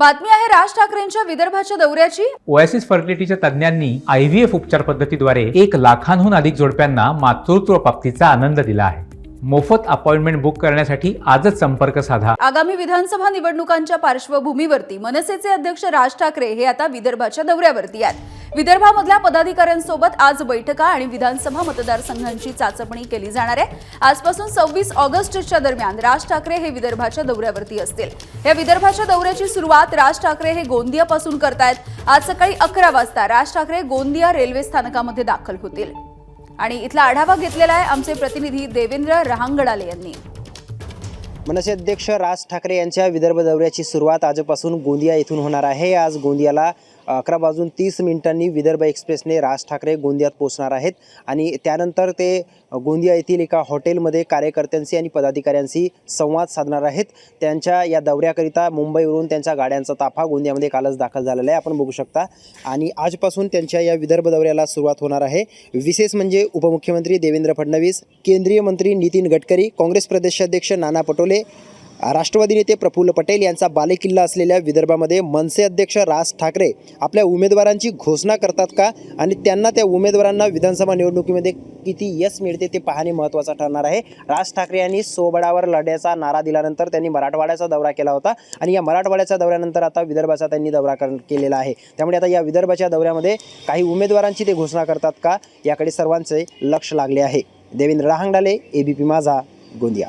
बातमी आहे राज ठाकरेंच्या विदर्भाच्या दौऱ्याची. ओएसिस फर्टिलिटीच्या तज्ज्ञांनी आय व्ही एफ उपचार पद्धतीद्वारे एक लाखांहून अधिक जोडप्यांना मातृत्व प्राप्तीचा आनंद दिला आहे. मोफत अपॉइंटमेंट बुक करण्यासाठी आजच संपर्क साधा. आगामी विधानसभा निवडणुकांच्या पार्श्वभूमीवरती मनसेचे अध्यक्ष राज ठाकरे हे आता विदर्भाच्या दौऱ्यावरती आहेत. विदर्भामधल्या पदाधिकाऱ्यांसोबत आज बैठका आणि विधानसभा मतदारसंघांची चाचपणी केली जाणार आहे. आजपासून सव्वीस ऑगस्टच्या दरम्यान राज ठाकरे हे विदर्भाच्या दौऱ्यावरती असतील. या विदर्भाच्या दौऱ्याची सुरुवात राज ठाकरे हे गोंदियापासून करतायत. आज सकाळी अकरा वाजता राज ठाकरे गोंदिया रेल्वे स्थानकामध्ये दाखल होतील. आणि इथला आढावा घेतलेला आहे आमचे प्रतिनिधी देवेंद्र रहांगडाले यांनी. मनसे अध्यक्ष राज ठाकरे यांच्या विदर्भ दौऱ्याची सुरुवात आजपासून गोंदिया येथून होणार आहे. आज गोंदियाला अकरा वाजून तीस मिनिटांनी विदर्भ एक्सप्रेसने राज ठाकरे गोंदियात पोहोचणार आहेत. आणि त्यानंतर ते गोंदिया येथील एका हॉटेलमध्ये कार्यकर्त्यांशी आणि पदाधिकाऱ्यांशी संवाद साधणार आहेत. त्यांच्या या दौऱ्याकरिता मुंबईवरून त्यांच्या गाड्यांचा ताफा गोंदियामध्ये कालच दाखल झालेला आहे. आपण बघू शकता. आणि आजपासून त्यांच्या या विदर्भ दौऱ्याला सुरुवात होणार आहे. विशेष म्हणजे उपमुख्यमंत्री देवेंद्र फडणवीस केंद्रीय मंत्री नितीन गडकरी काँग्रेस प्रदेशाध्यक्ष नाना पटोले राष्ट्रवादी नेते प्रफुल्ल पटेल यांचा बालेकिल्ला असलेल्या विदर्भामध्ये मनसे अध्यक्ष राज ठाकरे आपल्या उमेदवारांची घोषणा करतात का? आणि त्यांना त्या उमेदवारांना विधानसभा निवडणुकीमध्ये किती यश मिळते ते पाहणे महत्त्वाचं ठरणार आहे. राज ठाकरे यांनी सोबडावर लढ्याचा नारा दिल्यानंतर त्यांनी मराठवाड्याचा दौरा केला होता. आणि या मराठवाड्याच्या दौऱ्यानंतर आता विदर्भाचा त्यांनी दौरा केलेला आहे. त्यामुळे आता या विदर्भाच्या दौऱ्यामध्ये काही उमेदवारांची ते घोषणा करतात का? याकडे सर्वांचे लक्ष लागले आहे. देवेंद्र राहंगडाले एबीपी माझा गोंदिया.